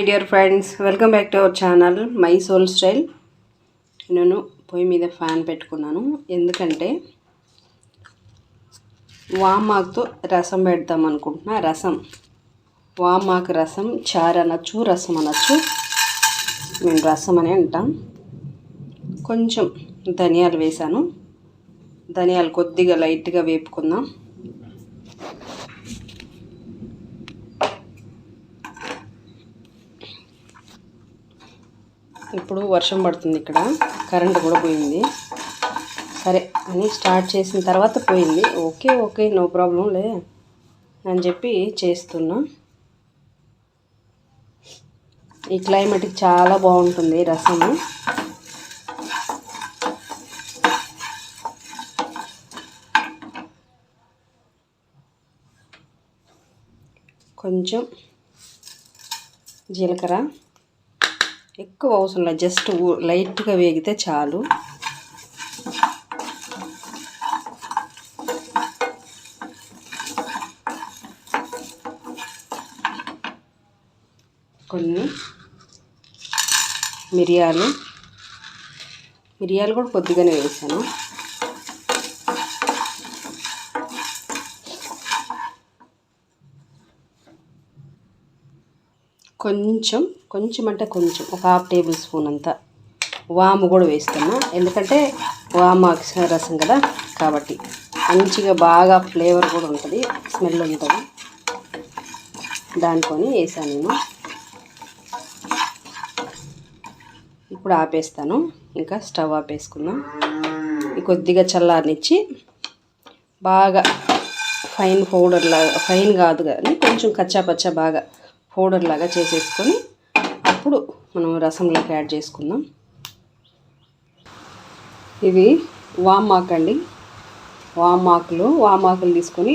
My dear friends welcome back to our channel my soul style. నేను పొయ్యి మీద fan పెట్టుకున్నాను. ఎందుకంటే వామాకుతో రసం పెడదాం అనుకుంటున్నా. రసం. వామాకు రసం చారు అనొచ్చు రసం అనొచ్చు. మేము రసం అని అంటాం. కొంచెం ధనియాలు వేసాను ధనియాలు కొద్దిగా లైట్గా వేపుకుందాం. ఇప్పుడు వర్షం పడుతుంది ఇక్కడ. కరెంట్ కూడా పోయింది. సరే అని స్టార్ట్ చేసిన తర్వాత పోయింది. ఓకే ఓకే నో ప్రాబ్లం లే అని చెప్పి చేస్తున్నా. ఈ క్లైమేట్కి చాలా బాగుంటుంది రసము. కొంచెం జీలకర్ర ఎక్కువ అవసరం లేదు. జస్ట్ లైట్గా వేగితే చాలు. కొన్ని మిరియాలు. మిరియాలు కూడా కొద్దిగానే వేసాను. కొంచెం కొంచెం అంటే కొంచెం ఒక హాఫ్ టేబుల్ స్పూన్ అంతా వాము కూడా వేస్తున్నా. ఎందుకంటే వామ రసం కదా కాబట్టి. మంచిగా బాగా ఫ్లేవర్ కూడా ఉంటుంది స్మెల్ ఉంటుంది. దానికొని వేసాను నేను. ఇప్పుడు ఆపేస్తాను. ఇంకా స్టవ్ ఆపేసుకుందాం. కొద్దిగా చల్లారనిచ్చి బాగా ఫైన్ పౌడర్ లాగా ఫైన్ కాదు కానీ కొంచెం కచ్చా పచ్చా బాగా పౌడర్ లాగా చేసేసుకొని అప్పుడు మనం రసంలోకి యాడ్ చేసుకుందాం. ఇవి వామాకు అండి. వామాకులు వామాకులు తీసుకొని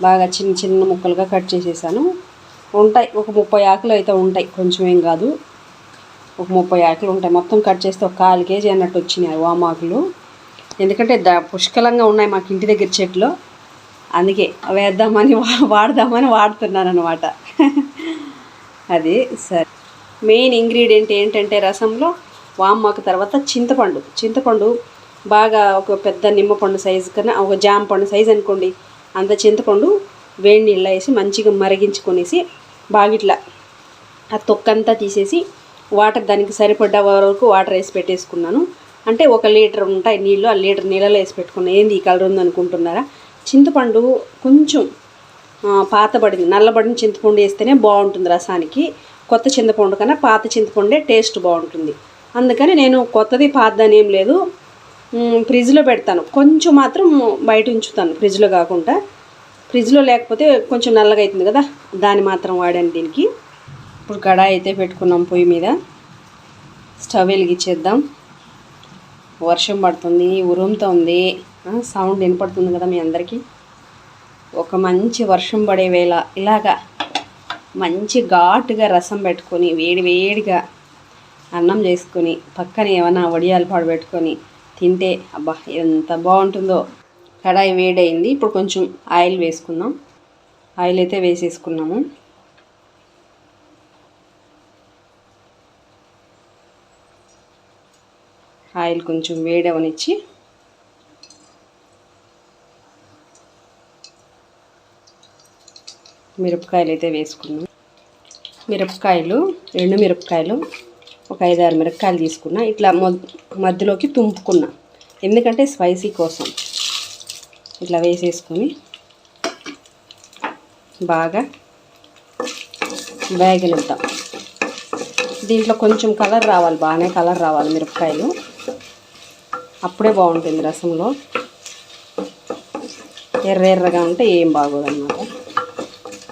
బాగా చిన్న చిన్న ముక్కలుగా కట్ చేసేసాను. ఉంటాయి ఒక ముప్పై ఆకులు అయితే ఉంటాయి. కొంచెం ఏం కాదు. ఒక ముప్పై ఆకులు ఉంటాయి. మొత్తం కట్ చేస్తే ఒక కాలు కేజీ అన్నట్టు వచ్చినాయి వామాకులు. ఎందుకంటే ద పుష్కలంగా ఉన్నాయి మాకు ఇంటి దగ్గర చెట్లు. అందుకే వేద్దామని వాడదామని వాడుతున్నాను అనమాట అది సరే. మెయిన్ ఇంగ్రీడియంట్ ఏంటంటే రసంలో వామ్మాకు తర్వాత చింతపండు. చింతపండు బాగా ఒక పెద్ద నిమ్మపండు సైజు కన్నా ఒక జామ పండు సైజు అనుకోండి. అంత చింతపండు వేడి నీళ్ళు వేసి మంచిగా మరిగించుకొనేసి బాగా ఇట్లా ఆ తొక్కంతా తీసేసి వాటర్ దానికి సరిపడ్డ వరకు వాటర్ వేసి పెట్టేసుకున్నాను. అంటే ఒక లీటర్ ఉంటాయి నీళ్ళు ఆ లీటర్ నీళ్ళలో వేసి పెట్టుకున్నా. ఏంది ఈ కలర్ ఉంది అనుకుంటున్నారా? చింతపండు కొంచెం పాతబడింది. నల్లబడిన చింతపండు వేస్తేనే బాగుంటుంది రసానికి. కొత్త చింతపండు కన్నా పాత చింతపండే టేస్ట్ బాగుంటుంది. అందుకని నేను కొత్తది పాతదని ఏం లేదు. ఫ్రిడ్జ్లో పెడతాను. కొంచెం మాత్రం బయట ఉంచుతాను ఫ్రిడ్జ్లో కాకుండా. ఫ్రిడ్జ్లో లేకపోతే కొంచెం నల్లగా అవుతుంది కదా దాన్ని మాత్రం వాడాను దీనికి. ఇప్పుడు కడాయి అయితే పెట్టుకున్నాం పొయ్యి మీద. స్టవ్ వెలిగించేద్దాం. వర్షం పడుతుంది ఉరుముతుంది. సౌండ్ వినపడుతుంది కదా మీ అందరికీ. ఒక మంచి వర్షం పడే వేళ ఇలాగా. మంచి ఘాటుగా రసం పెట్టుకొని వేడి వేడిగా అన్నం చేసుకొని పక్కన ఏమైనా వడియాలు పాడు పెట్టుకొని తింటే అబ్బా ఎంత బాగుంటుందో. కడాయి వేడైంది ఇప్పుడు కొంచెం ఆయిల్ వేసుకుందాం. ఆయిల్ అయితే వేసేసుకున్నాము. ఆయిల్ కొంచెం వేడవనిచ్చి మిరపకాయలు అయితే వేసుకున్నాం. మిరపకాయలు రెండు మిరపకాయలు ఒక ఐదారు మిరపకాయలు తీసుకున్నా. ఇట్లా మధ్యలోకి తుంపుకున్నా. ఎందుకంటే స్పైసీ కోసం. ఇట్లా వేసేసుకొని బాగా వేగనిద్దాం. దీంట్లో కొంచెం కలర్ రావాలి. బాగానే కలర్ రావాలి మిరపకాయలు. అప్పుడే బాగుంటుంది రసంలో. ఎర్ర ఎర్రగా ఉంటే ఏం బాగోదన్నమాట.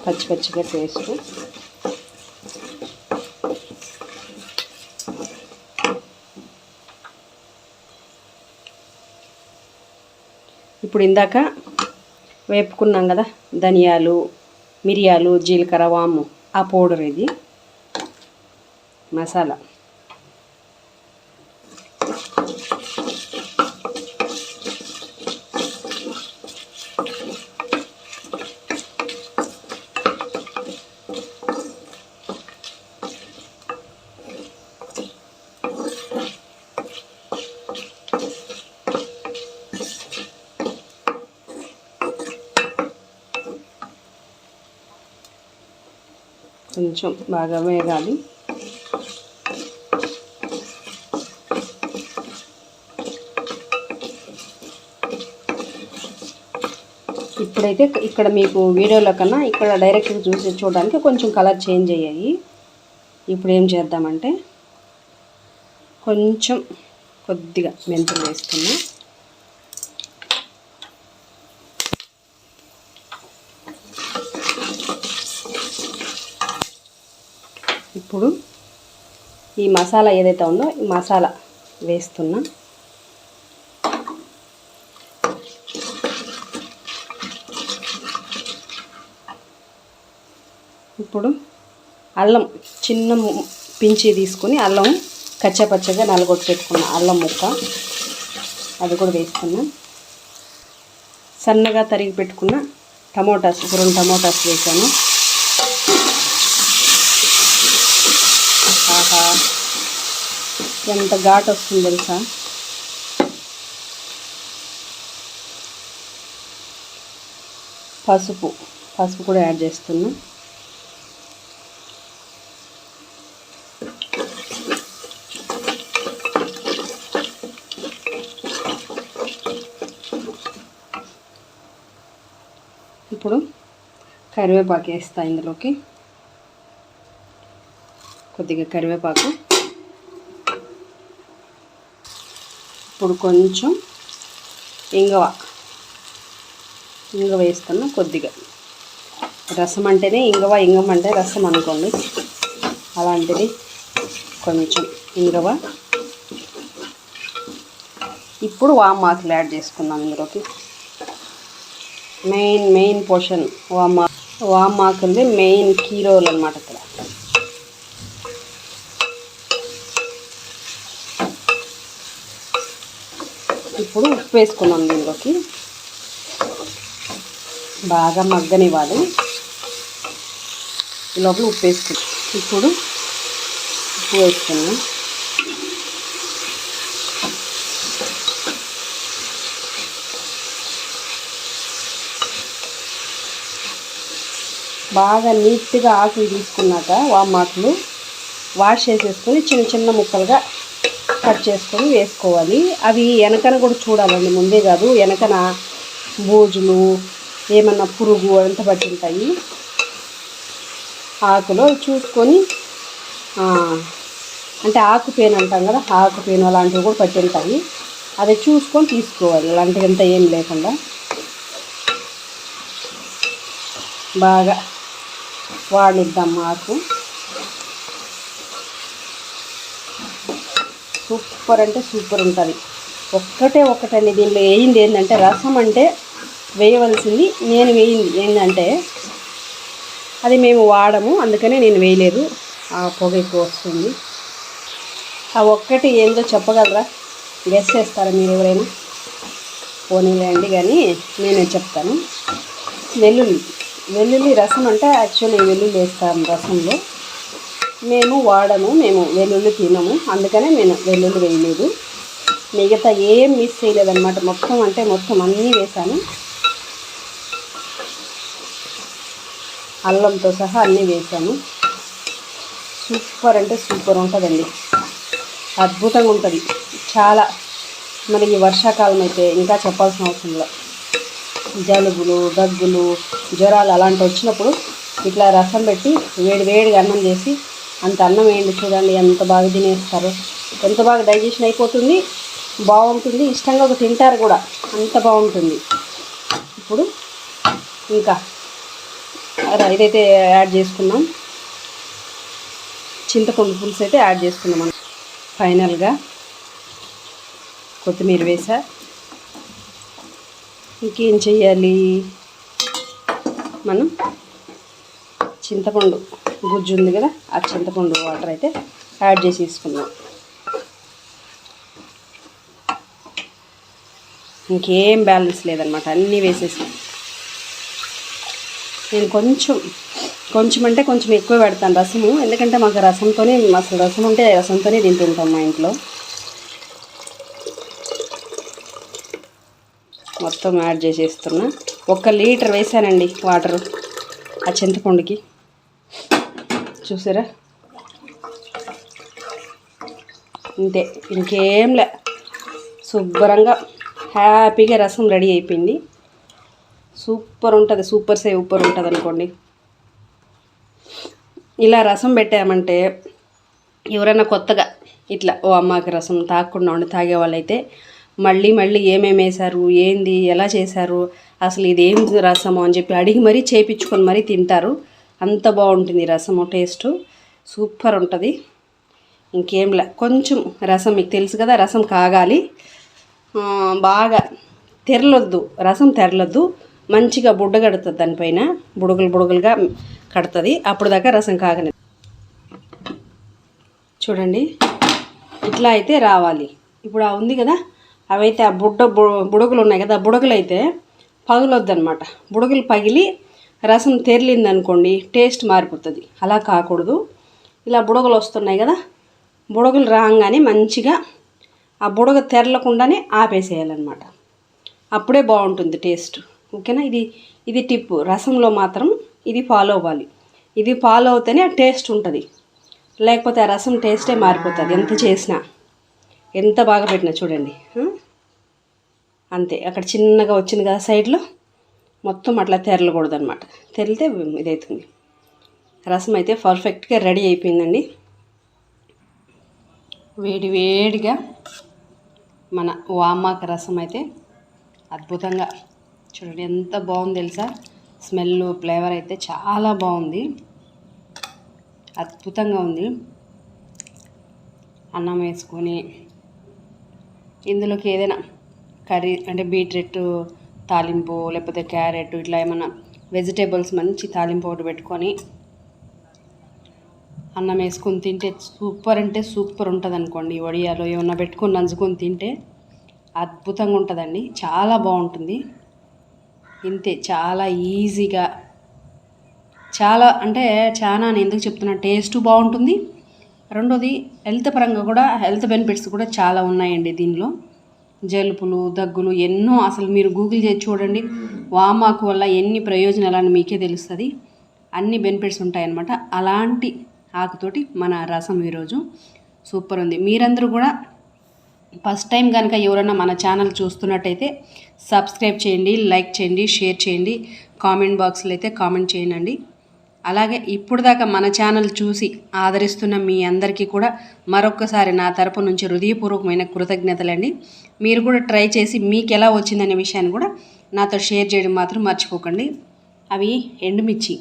పచ్చి పచ్చిగా టేస్ట్ ఇప్పుడు ఇందాక వేపుకున్నాం కదా ధనియాలు మిరియాలు జీలకర్ర వాము ఆ పౌడర్ ఇది. మసాలా. కొంచెం బాగా వేగాలి. ఇప్పుడైతే ఇక్కడ మీకు వీడియోలో కన్నా ఇక్కడ డైరెక్ట్గా చూసి చూడడానికి కొంచెం కలర్ చేంజ్ అయ్యాయి. ఇప్పుడు ఏం చేద్దామంటే కొంచెం కొద్దిగా మెంతులు వేస్తున్నా ఇప్పుడు ఈ మసాలా ఏదైతే ఉందో ఈ మసాలా వేస్తున్నా. ఇప్పుడు అల్లం చిన్న పించి తీసుకొని అల్లం కచ్చపచ్చగా నలగొట్టు పెట్టుకున్న అల్లం ముక్క అది కూడా వేసుకున్నా. సన్నగా తరిగి పెట్టుకున్న టమోటాస్ ఒక రెండు టమోటాస్ వేసాను. ఎంత ఘాట్ వస్తుంది తెలుసా? పసుపు. పసుపు కూడా యాడ్ చేస్తున్నా. ఇప్పుడు కరివేపాకు వేస్తా ఇందులోకి. కొద్దిగా కరివేపాకు. ఇప్పుడు కొంచెం ఇంగవ ఇంగవ వేస్తున్నా కొద్దిగా. రసం అంటేనే ఇంగవ ఇంగం అంటే రసం అనుకోండి. అలాంటిది కొంచెం ఇంగవ ఇప్పుడు వామాకులు యాడ్ చేసుకున్నాం ఇందులోకి. మెయిన్ మెయిన్ పోర్షన్ వామా వామాకులది మెయిన్ కీరోలు అనమాట ఇక్కడ. ఇప్పుడు ఉప్పు వేసుకున్నాం దీనిలోకి. బాగా మగ్గనివ్వాలి. ఈ లోపల ఉప్పు వేసుకున్నాం ఇప్పుడు ఉప్పు వేసుకున్నాం బాగా నీట్గా ఆకులు తీసుకున్నాక వామాకులు వాష్ చేసేసుకొని చిన్న చిన్న ముక్కలుగా కట్ చేసుకొని వేసుకోవాలి. అవి వెనకన కూడా చూడాలండి ముందే కాదు. వెనకన బూజులు ఏమన్నా పురుగు అంత పట్టి ఉంటాయి. ఆకులో చూసుకొని అంటే ఆకు పేను అంటాం కదా ఆకు పేను అలాంటివి కూడా పట్టి ఉంటాయి. అది చూసుకొని తీసుకోవాలి అలాంటివి అంతా ఏం లేకుండా. బాగా వాడిద్దాం ఆకు. సూపర్ అంటే సూపర్ ఉంటుంది. ఒక్కటే ఒక్కటండి దీనిలో వేయింది ఏంటంటే రసం అంటే వేయవలసింది నేను వేయింది ఏంటంటే అది మేము వాడము అందుకనే నేను వేయలేదు. ఆ పొగ ఎక్కువ వస్తుంది. ఆ ఒక్కటి ఏందో చెప్పగలరా? గెస్ చేస్తారా మీరు ఎవరైనా? పోనీలేండి కానీ నేనే చెప్తాను. వెల్లుల్లి వెల్లుల్లి రసం అంటే యాక్చువల్లీ వెల్లుల్లి వేస్తాను రసంలో. మేము వాడము మేము వెల్లుల్లి తినము. అందుకనే నేను వెల్లుల్లి వేయలేదు. మిగతా ఏం మిస్ చేయలేదన్నమాట. మొత్తం అంటే మొత్తం అన్నీ వేసాను అల్లంతో సహా అన్నీ వేసాను సూపర్ అంటే సూపర్ ఉంటుందండి. అద్భుతంగా ఉంటుంది. చాలా. మరి ఈ వర్షాకాలం అయితే ఇంకా చెప్పాల్సిన అవసరం లేదు. జలుబులు దగ్గులు జ్వరాలు అలాంటి వచ్చినప్పుడు ఇట్లా రసం పెట్టి వేడి వేడిగా అన్నం చేసి అంత అన్నం వేయండి చూడండి ఎంత బాగా తినేస్తారు. ఎంత బాగా డైజెషన్ అయిపోతుంది బాగుంటుంది. ఇష్టంగా ఒక తింటారు కూడా అంత బాగుంటుంది. ఇప్పుడు ఇంకా ఇదైతే యాడ్ చేసుకున్నాం. చింతపండు పులుసు అయితే యాడ్ చేసుకున్నాం మనం ఫైనల్గా కొత్తిమీర వేసా. ఇంకేం చేయాలి మనం చింతపండు. గుజ్జు ఉంది కదా ఆ చింతపండు వాటర్ అయితే యాడ్ చేసి తీసుకున్నాం ఇంకేం బ్యాలెన్స్ లేదనమాట అన్నీ వేసేసి. నేను కొంచెం కొంచెం అంటే కొంచెం ఎక్కువ పెడతాను రసము ఎందుకంటే మాకు రసంతోనే అసలు రసం ఉంటే రసంతోనే తింటుంటాం మా ఇంట్లో. మొత్తం యాడ్ చేసేస్తున్నా. ఒక్క లీటర్ వేసానండి వాటర్ ఆ చింతపండుకి. చూసారా? ఇంతే ఇంకేంలే శుభ్రంగా హ్యాపీగా రసం రెడీ అయిపోయింది. సూపర్ ఉంటుంది సూపర్ సే సూపర్ ఉంటుంది అనుకోండి. ఇలా రసం పెట్టామంటే ఎవరైనా కొత్తగా ఇట్లా ఓ అమ్మకి రసం తాగకుండా ఉండి తాగే మళ్ళీ మళ్ళీ ఏమేమి వేశారు ఏంది ఎలా చేశారు అసలు ఇది ఏం రసము? అని చెప్పి అడిగి మరీ చేపించుకొని మరీ తింటారు. అంత బాగుంటుంది ఈ రసము టేస్ట్. సూపర్ ఉంటుంది. ఇంకేంలే కొంచెం రసం మీకు తెలుసు కదా రసం కాగాలి. బాగా తెరలొద్దు రసం తెరలొద్దు. మంచిగా బుడ్డ కడుతుంది దానిపైన బుడగలు బుడగలుగా కడుతుంది. అప్పుడు దాకా రసం కాగని చూడండి ఇట్లా అయితే రావాలి. ఇప్పుడు ఆ ఉంది కదా అవైతే ఆ బుడ్డ బు- బుడగలు ఉన్నాయి కదా ఆ బుడగలు అయితే పగులొద్దు అనమాట బుడగలు పగిలి రసం తెరిలింది అనుకోండి టేస్ట్ మారిపోతుంది. అలా కాకూడదు. ఇలా బుడగలు వస్తున్నాయి కదా బుడగలు రాగానే మంచిగా ఆ బుడగ తెరలకుండానే ఆపేసేయాలన్నమాట. అప్పుడే బాగుంటుంది టేస్ట్. ఓకేనా? ఇది ఇది టిప్పు. రసంలో మాత్రం ఇది ఫాలో అవ్వాలి. ఇది ఫాలో అవుతేనే ఆ టేస్ట్ ఉంటుంది. లేకపోతే ఆ రసం టేస్టే మారిపోతుంది. ఎంత చేసినా. ఎంత బాగా పెట్టినా చూడండి. అంతే. అక్కడ చిన్నగా వచ్చింది కదా సైడ్లో. మొత్తం అట్లా తెరలకూడదు అనమాట తెరిలితే ఇదవుతుంది రసం అయితే పర్ఫెక్ట్గా రెడీ అయిపోయిందండి. వేడి వేడిగా మన వామాక రసం అయితే అద్భుతంగా. చూడండి ఎంత బాగుంది తెలుసా? స్మెల్ ఫ్లేవర్ అయితే చాలా బాగుంది. అద్భుతంగా ఉంది. అన్నం వేసుకొని ఇందులోకి ఏదైనా కర్రీ అంటే బీట్రూట్ తాలింపు లేకపోతే క్యారెట్ ఇట్లా ఏమైనా వెజిటేబుల్స్ మంచి తాలింపు ఒకటి పెట్టుకొని అన్నం వేసుకొని తింటే సూపర్ అంటే సూపర్ ఉంటుంది అనుకోండి వడియాలు. వడియాలో ఏమన్నా పెట్టుకొని నంచుకొని తింటే అద్భుతంగా ఉంటుందండి. చాలా బాగుంటుంది. ఇంతే చాలా ఈజీగా చాలా అంటే చాలా నేను ఎందుకు చెప్తున్నా టేస్ట్ బాగుంటుంది. రెండోది హెల్త్ పరంగా కూడా హెల్త్ బెనిఫిట్స్ కూడా చాలా ఉన్నాయండి దీనిలో. జలుబులు దగ్గులు ఎన్నో అసలు మీరు గూగుల్ చేసి చూడండి. వామాకు వల్ల ఎన్ని ప్రయోజనాలని మీకే తెలుస్తుంది. అన్ని బెనిఫిట్స్ ఉంటాయన్నమాట. అలాంటి ఆకుతోటి మన రసం ఈరోజు సూపర్ ఉంది. మీరందరూ కూడా ఫస్ట్ టైం కనుక ఎవరైనా మన ఛానల్ చూస్తున్నట్టయితే సబ్స్క్రైబ్ చేయండి లైక్ చేయండి షేర్ చేయండి. కామెంట్ బాక్స్లో అయితే కామెంట్ చేయండి. అలాగే ఇప్పుడు దాకా మన ఛానల్ చూసి ఆదరిస్తున్న మీ అందరికీ కూడా మరొక్కసారి నా తరపు నుంచి హృదయపూర్వకమైన కృతజ్ఞతలండి. మీరు కూడా ట్రై చేసి మీకు ఎలా వచ్చిందనే విషయాన్ని కూడా నాతో షేర్ చేయడం మాత్రం మర్చిపోకండి. అవి ఎండుమిర్చి.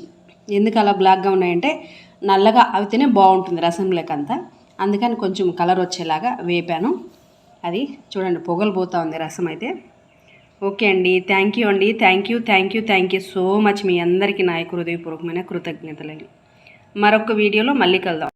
ఎందుకు అలా బ్లాక్గా ఉన్నాయంటే నల్లగా అవితేనే బాగుంటుంది రసం లేకంతా అందుకని కొంచెం కలర్ వచ్చేలాగా వేపాను. అది చూడండి పొగలు పోతా ఉంది రసం అయితే. ఓకే అండి. థ్యాంక్ యూ అండి. Thank you thank you thank you so much మీ అందరికీ నాయకు యొక్క హృదయపూర్వకమైన కృతజ్ఞతలండి మరొక వీడియోలో మళ్ళీ కలుద్దాం.